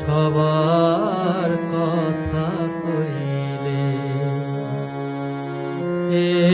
সবার কথা কইলে। এ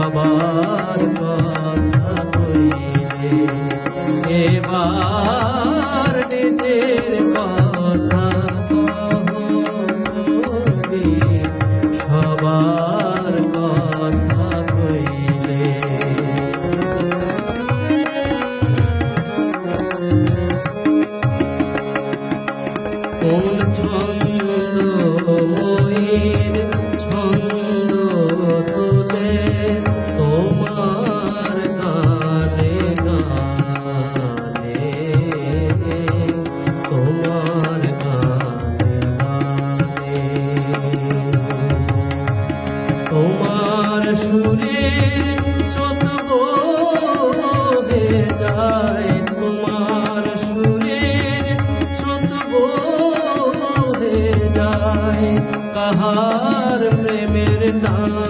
বাবার কথা কইলে এবার নিজের কথা সবার কথা কইলে। কোন ছোট 那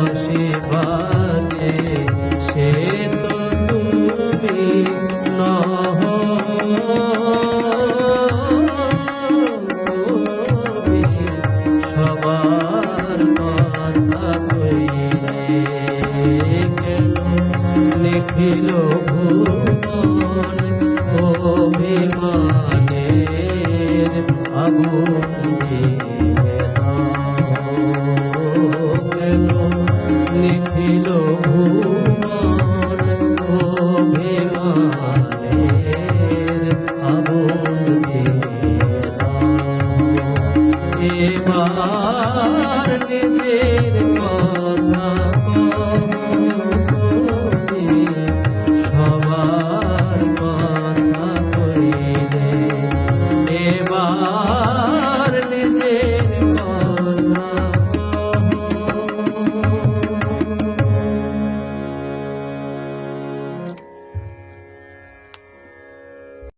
দশে বাজে সে তো তুমি নহ। সবার লিখিল ভুবন অভিমানের আগুন দিয়ে?